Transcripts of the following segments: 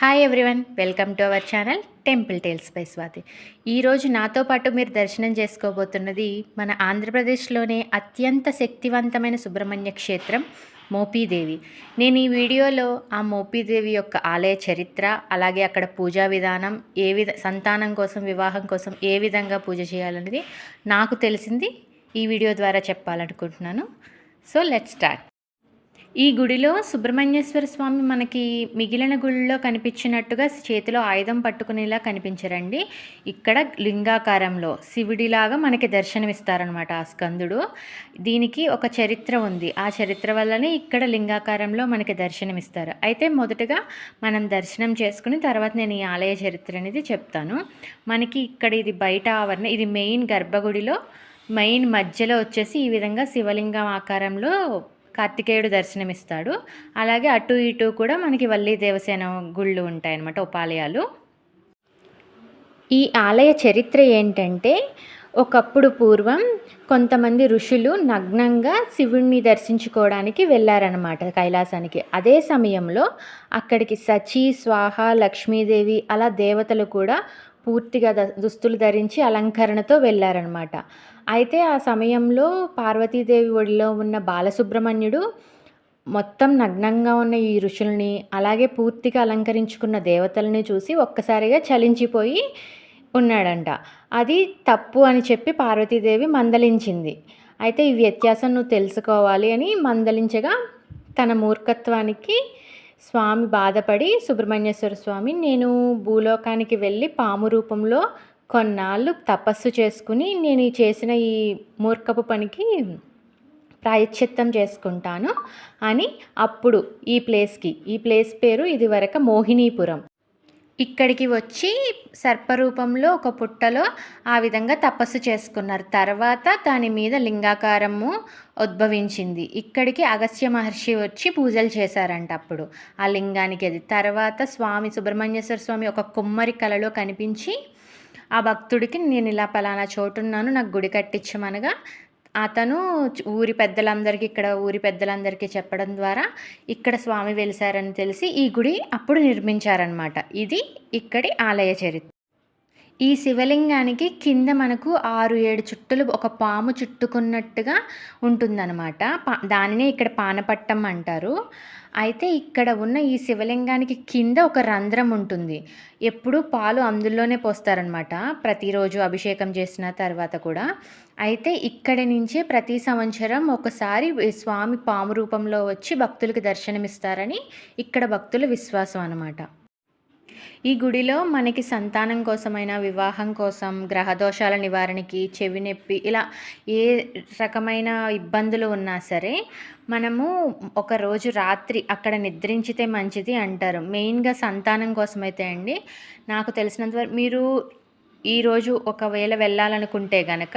Hi everyone welcome to our channel temple tales by Swathi ఈరోజు నాతో పాటు మీరు దర్శనం చేసుకోబోతున్నది మన ఆంధ్రప్రదేశ్లోనే అత్యంత శక్తివంతమైన సుబ్రహ్మణ్య క్షేత్రం మోపీదేవి. నేను ఈ వీడియోలో ఆ మోపీదేవి యొక్క ఆలయ చరిత్ర అలాగే అక్కడ పూజా విధానం ఏ విధ సంతానం కోసం వివాహం కోసం ఏ విధంగా పూజ చేయాలనేది నాకు తెలిసింది. ఈ వీడియో ద్వారా చెప్పాలనుకుంటున్నాను. సో లెట్ స్టార్ట్ ఈ గుడిలో సుబ్రహ్మణ్యేశ్వర స్వామి మనకి మిగిలిన గుడిలో కనిపించినట్టుగా చేతిలో ఆయుధం పట్టుకునేలా కనిపించరండి. ఇక్కడ లింగాకారంలో శివుడిలాగా మనకి దర్శనమిస్తారనమాట ఆ స్కందుడు. దీనికి ఒక చరిత్ర ఉంది. ఆ చరిత్ర వల్లనే ఇక్కడ లింగాకారంలో మనకి దర్శనమిస్తారు. అయితే మొదటగా మనం దర్శనం చేసుకుని తర్వాత నేను ఈ ఆలయ చరిత్ర అనేది చెప్తాను. మనకి ఇక్కడ ఇది బయట ఆవరణ ఇది మెయిన్ గర్భగుడిలో మెయిన్ మధ్యలో వచ్చేసి ఈ విధంగా శివలింగం ఆకారంలో కార్తికేయుడు దర్శనమిస్తాడు. అలాగే అటు ఇటు కూడా మనకి వల్లి దేవసేన గుళ్ళు ఉంటాయన్నమాట ఉపాలయాలు. ఈ ఆలయ చరిత్ర ఏంటంటే ఒకప్పుడు పూర్వం కొంతమంది ఋషులు నగ్నంగా శివుణ్ణి దర్శించుకోవడానికి వెళ్ళారనమాట కైలాసానికి. అదే సమయంలో అక్కడికి సచి స్వాహ లక్ష్మీదేవి అలా దేవతలు కూడా పూర్తిగా దుస్తులు ధరించి అలంకరణతో వెళ్ళారనమాట అయితే ఆ సమయంలో పార్వతీదేవి ఒడిలో ఉన్న బాలసుబ్రహ్మణ్యుడు మొత్తం నగ్నంగా ఉన్న ఈ ఋషుల్ని అలాగే పూర్తిగా అలంకరించుకున్న దేవతల్ని చూసి ఒక్కసారిగా చలించిపోయి ఉన్నాడంట. అది తప్పు అని చెప్పి పార్వతీదేవి మందలించింది. అయితే ఈ వ్యత్యాసం నువ్వు తెలుసుకోవాలి అని మందలించగా తన మూర్ఖత్వానికి స్వామి బాధపడి సుబ్రహ్మణ్యేశ్వర స్వామి నేను భూలోకానికి వెళ్ళి పాము రూపంలో కొన్నాళ్ళు తపస్సు చేసుకుని నేను ఈ చేసిన ఈ మూర్ఖపు పనికి ప్రాయశ్చిత్తం చేసుకుంటాను అని అప్పుడు ఈ ప్లేస్కి. ఈ ప్లేస్ పేరు ఇదివరకు మోహినీపురం. ఇక్కడికి వచ్చి సర్పరూపంలో ఒక పుట్టలో ఆ విధంగా తపస్సు చేసుకున్నారు. తర్వాత దాని మీద లింగాకారము ఉద్భవించింది. ఇక్కడికి అగస్త్య మహర్షి వచ్చి పూజలు చేశారంట అప్పుడు ఆ లింగానికి అది. తర్వాత స్వామి సుబ్రహ్మణ్యేశ్వర స్వామి ఒక కుమ్మరి కళలో కనిపించి ఆ భక్తుడికి నేను ఇలా పలానా చోటున్నాను నాకు గుడి కట్టించమనగా అతను ఊరి పెద్దలందరికీ ఇక్కడ ఊరి పెద్దలందరికీ చెప్పడం ద్వారా ఇక్కడ స్వామి వెలిసారని తెలిసి ఈ గుడి అప్పుడు నిర్మించారనమాట ఇది ఇక్కడి ఆలయ చరిత్ర. ఈ శివలింగానికి కింద మనకు ఆరు ఏడు చుట్టలు ఒక పాము చుట్టుకున్నట్టుగా ఉంటుందన్నమాట. పా దానినే ఇక్కడ పానపట్టం అంటారు. అయితే ఇక్కడ ఉన్న ఈ శివలింగానికి కింద ఒక రంధ్రం ఉంటుంది. ఎప్పుడూ పాలు అందులోనే పోస్తారనమాట ప్రతిరోజు అభిషేకం చేసిన తర్వాత కూడా. అయితే ఇక్కడి నుంచే ప్రతి సంవత్సరం ఒకసారి స్వామి పాము రూపంలో వచ్చి భక్తులకు దర్శనమిస్తారని ఇక్కడ భక్తుల విశ్వాసం అనమాట ఈ గుడిలో మనకి సంతానం కోసమైన వివాహం కోసం గ్రహదోషాల నివారణకి చెవి నొప్పి ఇలా ఏ రకమైన ఇబ్బందులు ఉన్నా సరే మనము ఒక రోజు రాత్రి అక్కడ నిద్రించితే మంచిది అంటారు. మెయిన్గా సంతానం కోసమైతే అండి. నాకు తెలిసినంత మీరు ఈరోజు ఒకవేళ వెళ్ళాలనుకుంటే గనక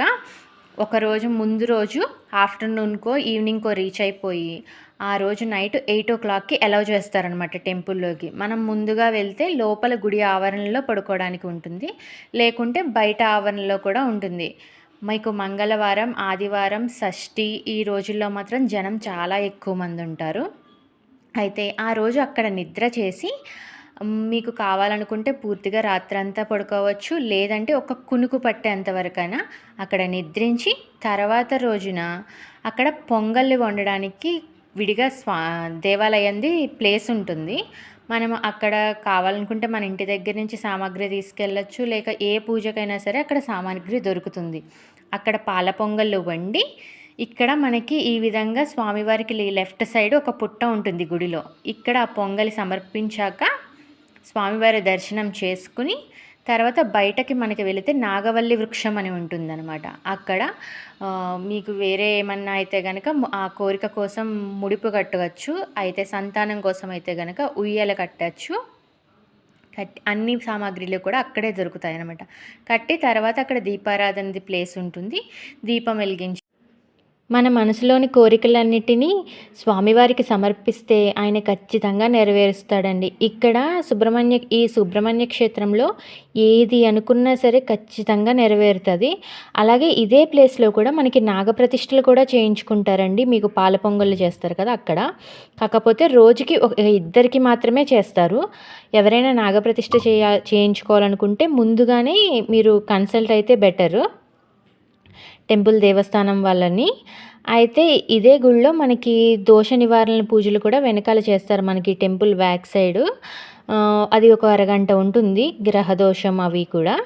ఒకరోజు ముందు రోజు ఆఫ్టర్నూన్కో ఈవినింగ్కో రీచ్ అయిపోయి ఆ రోజు నైట్ ఎయిట్ ఓ క్లాక్కి అలౌ చేస్తారనమాట టెంపుల్లోకి. మనం ముందుగా వెళ్తే లోపల గుడి ఆవరణలో పడుకోవడానికి ఉంటుంది. లేకుంటే బయట ఆవరణలో కూడా ఉంటుంది. మీకు మంగళవారం ఆదివారం షష్ఠి ఈ రోజుల్లో మాత్రం జనం చాలా ఎక్కువ మంది ఉంటారు. అయితే ఆ రోజు అక్కడ నిద్ర చేసి మీకు కావాలనుకుంటే పూర్తిగా రాత్రంతా పడుకోవచ్చు. లేదంటే ఒక కునుకు పట్టేంతవరకైనా అక్కడ నిద్రించి తర్వాత రోజున అక్కడ పొంగల్ని వండడానికి విడిగా స్వా దేవాలయంది ప్లేస్ ఉంటుంది. మనం అక్కడ కావాలనుకుంటే మన ఇంటి దగ్గర నుంచి సామాగ్రి తీసుకెళ్ళచ్చు. లేక ఏ పూజకైనా సరే అక్కడ సామాగ్రి దొరుకుతుంది. అక్కడ పాల పొంగళ్ళు వండి ఇక్కడ మనకి ఈ విధంగా స్వామివారికి లెఫ్ట్ సైడ్ ఒక పుట్ట ఉంటుంది గుడిలో. ఇక్కడ ఆ పొంగలి సమర్పించాక స్వామివారి దర్శనం చేసుకుని తర్వాత బయటకి మనకి వెళితే నాగవల్లి వృక్షం అని ఉంటుందన్నమాట. అక్కడ మీకు వేరే ఏమన్నా అయితే కనుక ఆ కోరిక కోసం ముడిపు కట్టవచ్చు అయితే సంతానం కోసం అయితే కనుక ఉయ్యాల కట్టచ్చు. కట్టి అన్ని సామాగ్రిలు కూడా అక్కడే దొరుకుతాయి అనమాట కట్టి తర్వాత అక్కడ దీపారాధనది ప్లేస్ ఉంటుంది. దీపం వెలిగించి మన మనసులోని కోరికలన్నిటినీ స్వామివారికి సమర్పిస్తే ఆయన ఖచ్చితంగా నెరవేరుస్తాడండి. ఇక్కడ సుబ్రహ్మణ్య ఈ సుబ్రహ్మణ్య క్షేత్రంలో ఏది అనుకున్నా సరే ఖచ్చితంగా నెరవేరుతుంది. అలాగే ఇదే ప్లేస్లో కూడా మనకి నాగప్రతిష్టలు కూడా చేయించుకుంటారండి. మీకు పాల పొంగళ్ళు చేస్తారు కదా అక్కడ. కాకపోతే రోజుకి ఒక ఇద్దరికి మాత్రమే చేస్తారు. ఎవరైనా నాగప్రతిష్ఠ చేయ చేయించుకోవాలనుకుంటే ముందుగానే మీరు కన్సల్ట్ అయితే బెటరు. టెంపుల్ దేవస్థానం వాళ్ళని. అయితే ఇదే గుళ్ళో మనకి దోష నివారణ పూజలు కూడా వెనకాల చేస్తారు మనకి టెంపుల్ బ్యాక్ సైడ్. అది ఒక అరగంట ఉంటుంది గ్రహదోషం అవి కూడా.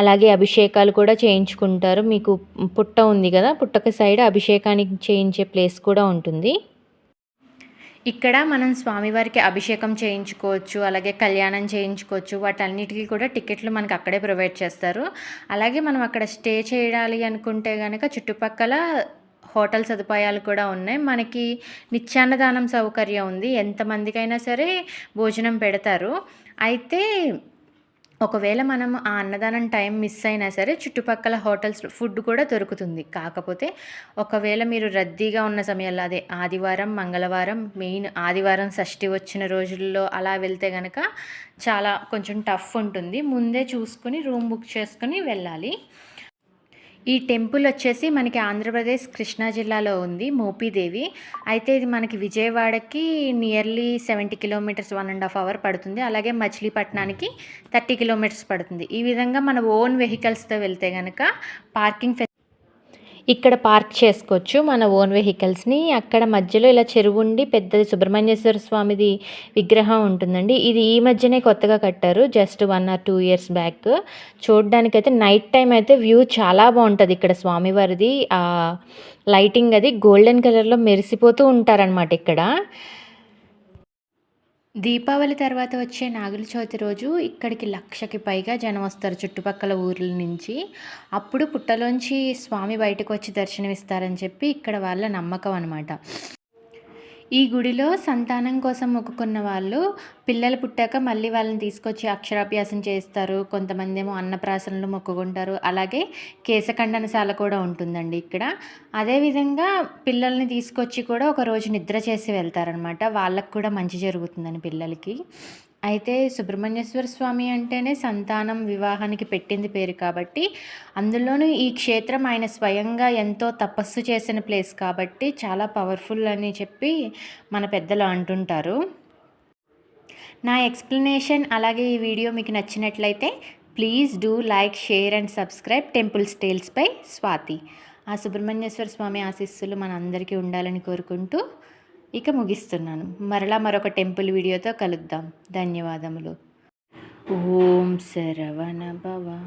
అలాగే అభిషేకాలు కూడా చేయించుకుంటారు. మీకు పుట్ట ఉంది కదా పుట్టక సైడ్ అభిషేకానికి చేయించే ప్లేస్ కూడా ఉంటుంది. ఇక్కడ మనం స్వామివారికి అభిషేకం చేయించుకోవచ్చు అలాగే కళ్యాణం చేయించుకోవచ్చు. వాటన్నిటికీ కూడా టికెట్లు మనకు అక్కడే ప్రొవైడ్ చేస్తారు. అలాగే మనం అక్కడ స్టే చేయాలి అనుకుంటే కనుక చుట్టుపక్కల హోటల్ సదుపాయాలు కూడా ఉన్నాయి. మనకి నిత్యాన్నదానం సౌకర్యం ఉంది. ఎంతమందికైనా సరే భోజనం పెడతారు. అయితే ఒకవేళ మనం ఆ అన్నదానం టైం మిస్ అయినా సరే చుట్టుపక్కల హోటల్స్ ఫుడ్ కూడా దొరుకుతుంది. కాకపోతే ఒకవేళ మీరు రద్దీగా ఉన్న సమయంలో అదే ఆదివారం మంగళవారం మెయిన్ ఆదివారం షష్ఠి వచ్చిన రోజుల్లో అలా వెళ్తే కనుక చాలా కొంచెం టఫ్ ఉంటుంది. ముందే చూసుకుని రూమ్ బుక్ చేసుకుని వెళ్ళాలి. ఈ టెంపుల్ వచ్చేసి మనకి ఆంధ్రప్రదేశ్ కృష్ణా జిల్లాలో ఉంది మోపీదేవి. అయితే ఇది మనకి విజయవాడకి nearly seventy kilometres one and half hour పడుతుంది. అలాగే మచిలీపట్నానికి థర్టీ కిలోమీటర్స్ పడుతుంది. ఈ విధంగా మన ఓన్ వెహికల్స్తో వెళ్తే కనుక పార్కింగ్ ఇక్కడ పార్క్ చేసుకోవచ్చు మన ఓన్ వెహికల్స్ని. అక్కడ మధ్యలో ఇలా చెరువు ఉండి పెద్దది సుబ్రహ్మణ్యేశ్వర స్వామిది విగ్రహం ఉంటుందండి. ఇది ఈ మధ్యనే కొత్తగా కట్టారు just one or two years back. చూడడానికైతే night time అయితే వ్యూ చాలా బాగుంటుంది ఇక్కడ స్వామివారిది. లైటింగ్ అది గోల్డెన్ కలర్లో మెరిసిపోతూ ఉంటారనమాట ఇక్కడ. దీపావళి తర్వాత వచ్చే నాగుల చవితి రోజు ఇక్కడికి లక్షకి పైగా జనం వస్తారు చుట్టుపక్కల ఊర్ల నుంచి. అప్పుడు పుట్టలోంచి స్వామి బయటకు వచ్చి దర్శనమిస్తారని చెప్పి ఇక్కడ వాళ్ళ నమ్మకం అనమాట ఈ గుడిలో సంతానం కోసం మొక్కుకున్న వాళ్ళు పిల్లలు పుట్టాక మళ్ళీ వాళ్ళని తీసుకొచ్చి అక్షరాభ్యాసం చేస్తారు. కొంతమంది ఏమో అన్నప్రాసనలు మొక్కుకుంటారు. అలాగే కేశఖండనశాల కూడా ఉంటుందండి ఇక్కడ. అదేవిధంగా పిల్లల్ని తీసుకొచ్చి కూడా ఒక రోజు నిద్ర చేసి వెళ్తారనమాట వాళ్ళకు కూడా మంచి జరుగుతుందని పిల్లలకి. అయితే సుబ్రహ్మణ్యేశ్వర స్వామి అంటేనే సంతానం వివాహానికి పెట్టింది పేరు కాబట్టి అందులోనూ ఈ క్షేత్రం ఆయన స్వయంగా ఎంతో తపస్సు చేసిన ప్లేస్ కాబట్టి చాలా పవర్ఫుల్ అని చెప్పి మన పెద్దలు అంటుంటారు. నా ఎక్స్ప్లెనేషన్ అలాగే ఈ వీడియో మీకు నచ్చినట్లయితే please do like share and subscribe temples టేల్స్పై Swathi. ఆ సుబ్రహ్మణ్యేశ్వర స్వామి ఆశీస్సులు మన అందరికీ ఉండాలని కోరుకుంటూ ఇక ముగిస్తున్నాను. మరలా మరొక టెంపుల్ వీడియోతో కలుద్దాం. ధన్యవాదములు. ఓం శరవణ భవ.